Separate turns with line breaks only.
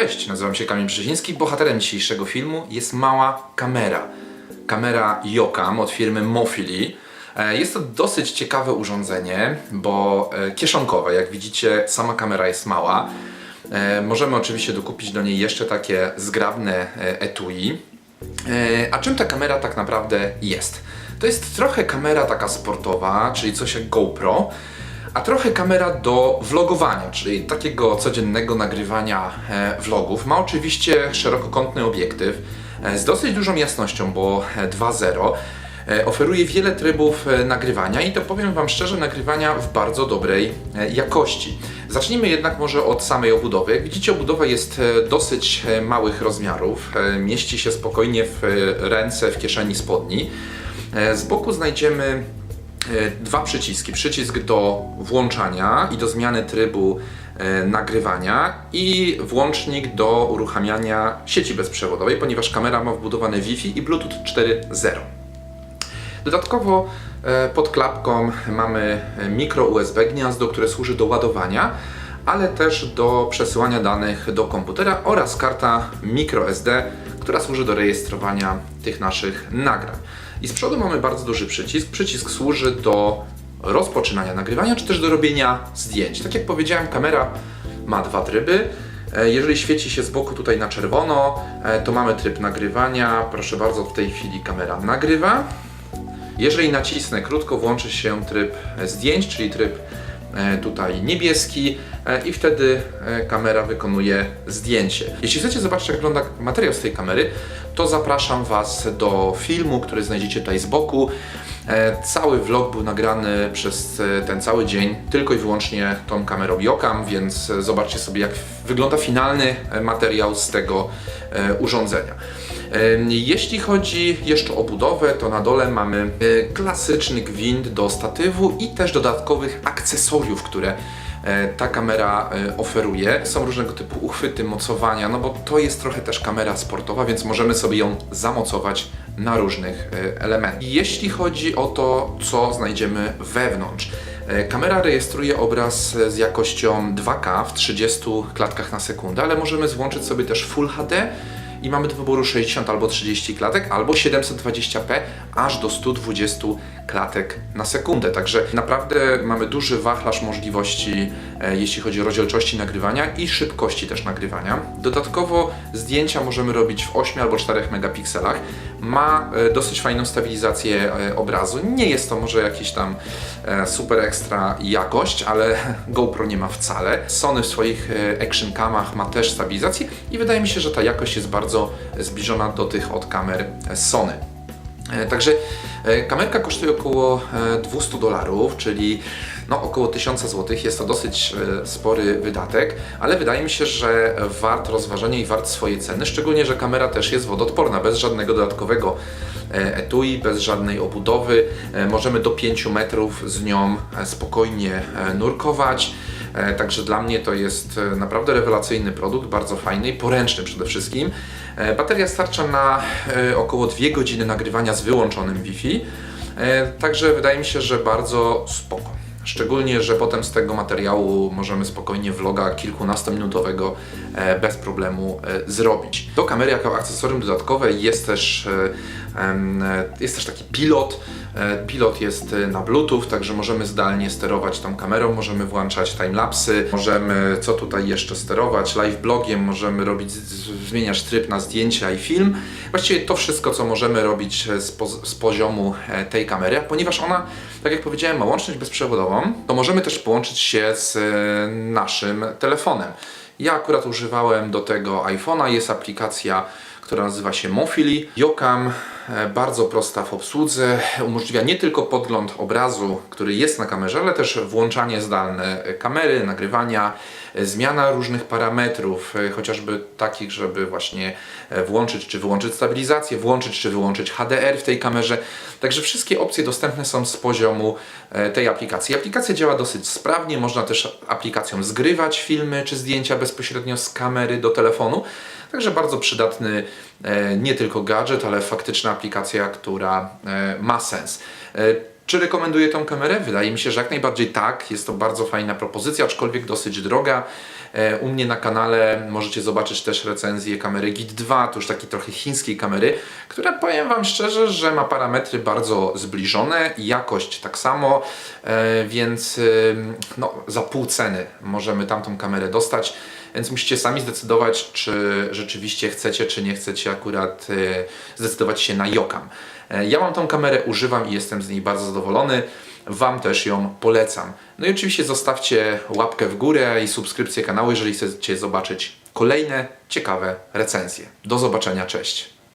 Cześć, nazywam się Kamil Brzeziński. Bohaterem dzisiejszego filmu jest mała kamera. Kamera Yokam od firmy Mofili. E, Jest to dosyć ciekawe urządzenie, bo e, kieszonkowe. Jak widzicie, sama kamera jest mała. E, Możemy oczywiście dokupić do niej jeszcze takie zgrabne etui. A czym ta kamera tak naprawdę jest? To jest trochę kamera taka sportowa, czyli coś jak GoPro, a trochę kamera do vlogowania, czyli takiego codziennego nagrywania e, vlogów. Ma oczywiście szerokokątny obiektyw e, z dosyć dużą jasnością, bo e, 2.0. E, Oferuje wiele trybów nagrywania i to powiem Wam szczerze, nagrywania w bardzo dobrej jakości. Zacznijmy jednak może od samej obudowy. Jak widzicie, obudowa jest dosyć małych rozmiarów. Mieści się spokojnie w ręce, w kieszeni spodni. Z boku znajdziemy dwa przyciski. Przycisk do włączania i do zmiany trybu e, nagrywania i włącznik do uruchamiania sieci bezprzewodowej, ponieważ kamera ma wbudowany Wi-Fi i Bluetooth 4.0. Dodatkowo e, pod klapką mamy mikro USB gniazdo, które służy do ładowania, ale też do przesyłania danych do komputera oraz karta microSD, która służy do rejestrowania tych naszych nagrań. I z przodu mamy bardzo duży przycisk. Przycisk służy do rozpoczynania nagrywania, czy też do robienia zdjęć. Tak jak powiedziałem, kamera ma dwa tryby. E, Jeżeli świeci się z boku tutaj na czerwono, e, to mamy tryb nagrywania. Proszę bardzo, w tej chwili kamera nagrywa. Jeżeli nacisnę krótko, włączy się tryb zdjęć, czyli tryb tutaj niebieski e, i wtedy e, kamera wykonuje zdjęcie. Jeśli chcecie zobaczyć jak wygląda materiał z tej kamery, to zapraszam Was do filmu, który znajdziecie tutaj z boku. E, Cały vlog był nagrany przez e, ten cały dzień tylko i wyłącznie tą kamerą Yokam, więc e, zobaczcie sobie jak wygląda finalny e, materiał z tego e, urządzenia. Jeśli chodzi jeszcze o budowę, to na dole mamy e, klasyczny gwint do statywu i też dodatkowych akcesoriów, które e, ta kamera e, oferuje. Są różnego typu uchwyty, mocowania, no bo to jest trochę też kamera sportowa, więc możemy sobie ją zamocować na różnych elementach. Jeśli chodzi o to, co znajdziemy wewnątrz, kamera rejestruje obraz z jakością 2K w 30 klatkach na sekundę, ale możemy złączyć sobie też Full HD i mamy do wyboru 60 albo 30 klatek, albo 720p aż do 120 klatek na sekundę. Także naprawdę mamy duży wachlarz możliwości, e, jeśli chodzi o rozdzielczości nagrywania i szybkości też nagrywania. Dodatkowo zdjęcia możemy robić w 8 albo 4 megapikselach. Ma e, dosyć fajną stabilizację e, obrazu. Nie jest to może jakiś tam super ekstra jakość, ale GoPro nie ma wcale. Sony w swoich action camach ma też stabilizację i wydaje mi się, że ta jakość jest bardzo zbliżona do tych od kamer Sony. E, Także e, kamerka kosztuje około e, 200 dolarów, czyli no, około 1000 zł. Jest to dosyć e, spory wydatek, ale wydaje mi się, że wart rozważenia i wart swoje ceny, szczególnie, że kamera też jest wodoodporna, bez żadnego dodatkowego e, etui, bez żadnej obudowy. E, Możemy do 5 metrów z nią e, spokojnie e, nurkować. E, Także dla mnie to jest e, naprawdę rewelacyjny produkt, bardzo fajny i poręczny przede wszystkim. E, Bateria starcza na około 2 godziny nagrywania z wyłączonym Wi-Fi. Także wydaje mi się, że bardzo spoko. Szczególnie, że potem z tego materiału możemy spokojnie vloga kilkunastominutowego bez problemu zrobić. Do kamery jako akcesorium dodatkowe jest też, jest też taki pilot. E, Pilot jest e, na Bluetooth, także możemy zdalnie sterować tą kamerą, możemy włączać timelapsy, możemy co tutaj jeszcze sterować, live blogiem, możemy robić, zmieniać tryb na zdjęcia i film. Właściwie to wszystko, co możemy robić e, z, z poziomu e, tej kamery, ponieważ ona, tak jak powiedziałem, ma łączność bezprzewodową, to możemy też połączyć się z e, naszym telefonem. Ja akurat używałem do tego iPhone'a, jest aplikacja która nazywa się Mofili. Yokam, e, bardzo prosta w obsłudze, umożliwia nie tylko podgląd obrazu, który jest na kamerze, ale też włączanie zdalne kamery, nagrywania, e, zmiana różnych parametrów, e, chociażby takich, żeby właśnie e, włączyć czy wyłączyć stabilizację, włączyć czy wyłączyć HDR w tej kamerze. Także wszystkie opcje dostępne są z poziomu e, tej aplikacji. Aplikacja działa dosyć sprawnie, można też aplikacją zgrywać filmy czy zdjęcia bezpośrednio z kamery do telefonu. Także bardzo przydatny e, nie tylko gadżet, ale faktyczna aplikacja, która e, ma sens. Czy rekomenduję tą kamerę? Wydaje mi się, że jak najbardziej tak. Jest to bardzo fajna propozycja, aczkolwiek dosyć droga. E, U mnie na kanale możecie zobaczyć też recenzję kamery Git 2, to już takiej trochę chińskiej kamery, która powiem Wam szczerze, że ma parametry bardzo zbliżone, jakość tak samo, e, więc no, za pół ceny możemy tamtą kamerę dostać. Więc musicie sami zdecydować, czy rzeczywiście chcecie, czy nie chcecie akurat e, zdecydować się na Yokam. E, Ja mam tą kamerę, używam i jestem z niej bardzo zadowolony. Wam też ją polecam. No i oczywiście zostawcie łapkę w górę i subskrypcję kanału, jeżeli chcecie zobaczyć kolejne ciekawe recenzje. Do zobaczenia, cześć.